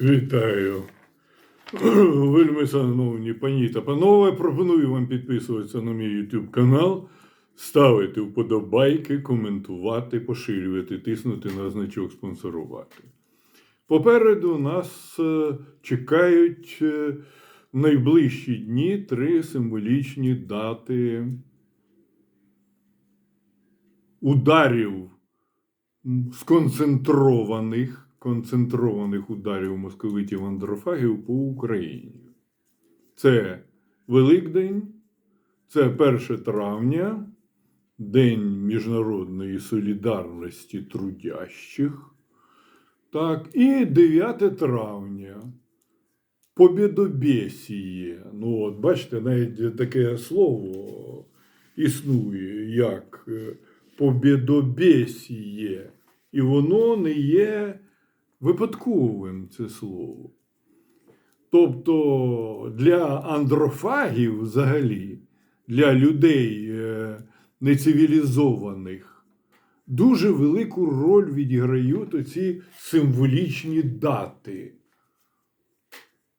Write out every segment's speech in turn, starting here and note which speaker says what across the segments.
Speaker 1: Вітаю. Вельми шановні пані та панове. Пропоную вам підписуватися на мій YouTube канал, ставити вподобайки, коментувати, поширювати, тиснути на значок спонсорувати. Попереду нас е, чекають е, в найближчі дні три символічні дати ударів сконцентрованих, концентрованих ударів московитів андрофагів по Україні. Це Великдень, це 1 травня, День міжнародної солідарності трудящих. Так, і 9 травня. Побєдобєсіє. Ну, от бачите, навіть таке слово існує, як е, побєдобєсіє. І воно не є випадковим це слово. Тобто для андрофагів взагалі, для людей е, нецивілізованих, дуже велику роль відіграють оці символічні дати.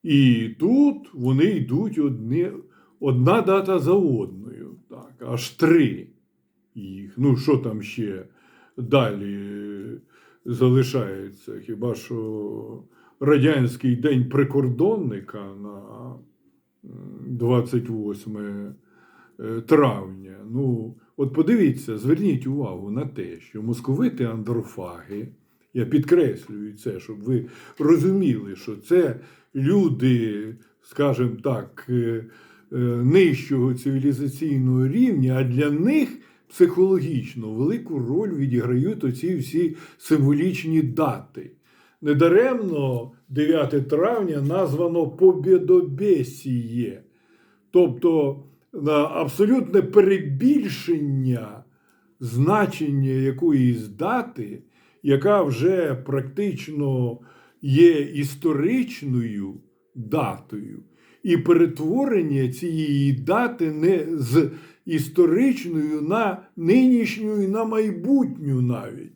Speaker 1: І тут вони йдуть одні, одна дата за одною. Так, аж три їх. Ну, що там ще далі залишається? Хіба що Радянський день прикордонника на 28 е, травня. Ну, от подивіться, зверніть увагу на те, що московити андрофаги, я підкреслюю це, щоб ви розуміли, що це люди, скажімо так, е, е, нижчого цивілізаційного рівня, а для них психологічно велику роль відіграють оці всі символічні дати. Недаремно 9 травня названо Побєдобєсіє, тобто абсолютне перебільшення значення якоїсь дати, яка вже практично є історичною датою, і перетворення цієї дати не з історичною на нинішню і на майбутню навіть.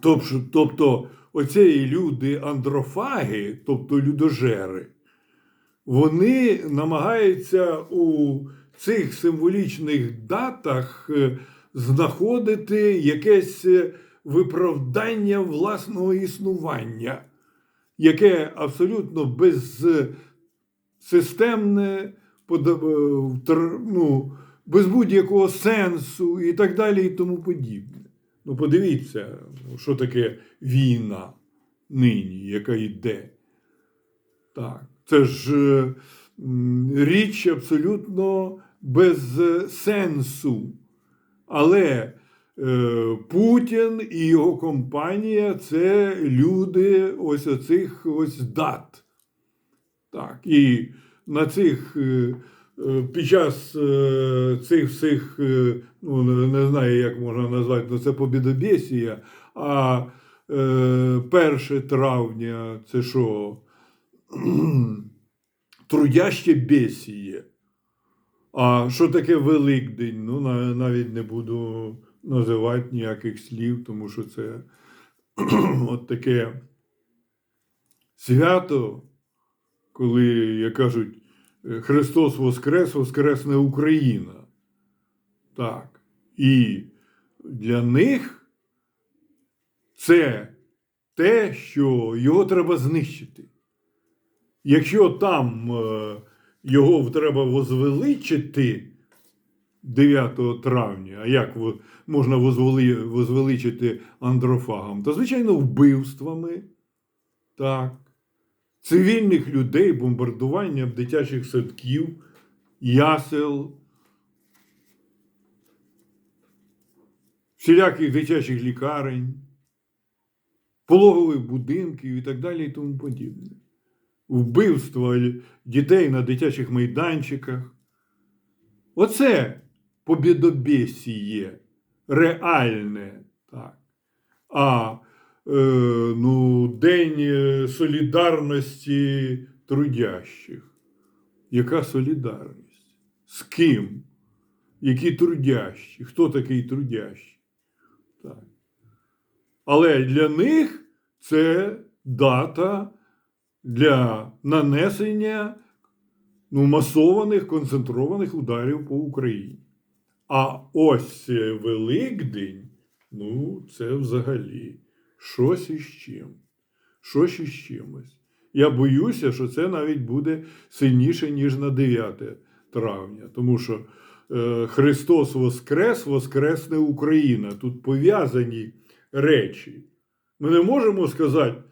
Speaker 1: Тобто, тобто оці люди андрофаги, тобто людожери, вони намагаються у цих символічних датах е, знаходити якесь е, виправдання власного існування, яке абсолютно безсистемне, подо- е, ну, без будь-якого сенсу і так далі, і тому подібне. Ну, подивіться, що таке війна нині, яка йде. Так, це ж е, річ абсолютно без е, сенсу. Але Путін і його компанія це люди ось оцих ось дат. Так, і на цих е, е, під час е, цих всіх, ну не знаю, як можна назвати, ну це побідобєсія, а е, 1 травня це що? Трудяще бесіє. А що таке Великдень? Ну, навіть не буду називати ніяких слів, тому що це от таке свято, коли, як кажуть, е, Христос Воскрес, Воскресне Україна. Так. І для них це те, що його треба знищити. Якщо там е, його треба возвеличити 9 травня, а як можна возвеличити андрофагом? То, звичайно, вбивствами, так, цивільних людей, бомбардуванням дитячих садків, ясел, всіляких дитячих лікарень, пологових будинків і так далі і тому подібне вбивства дітей на дитячих майданчиках. Оце побєдобєсіє, реальне. Так. А ну, День е, солідарності трудящих. Яка солідарність? З ким? Які трудящі? Хто такий трудящий? Так. Але для них це дата для нанесення ну, масованих концентрованих ударів по Україні. А ось е, Великдень, ну, це взагалі щось із чим. Щось із чимось. Я боюся, що це навіть буде сильніше, ніж на 9 травня, тому що е, Христос Воскрес, Воскресне Україна. Тут пов'язані речі. Ми не можемо сказати,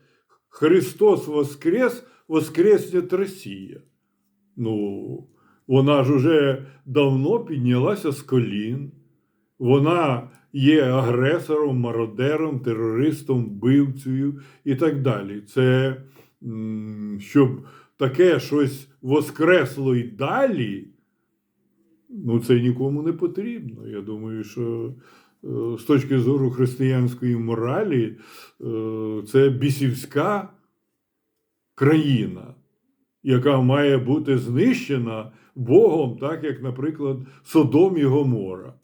Speaker 1: Христос Воскрес, Воскресне Росія. Ну, вона ж уже давно піднялася з колін. Вона є агресором, мародером, терористом, вбивцею і так далі. Це щоб таке щось воскресло й далі, ну це нікому не потрібно. Я думаю, що е, з точки зору християнської моралі, е, це бісівська країна, яка має бути знищена Богом, так як, наприклад, Содом і Гомора.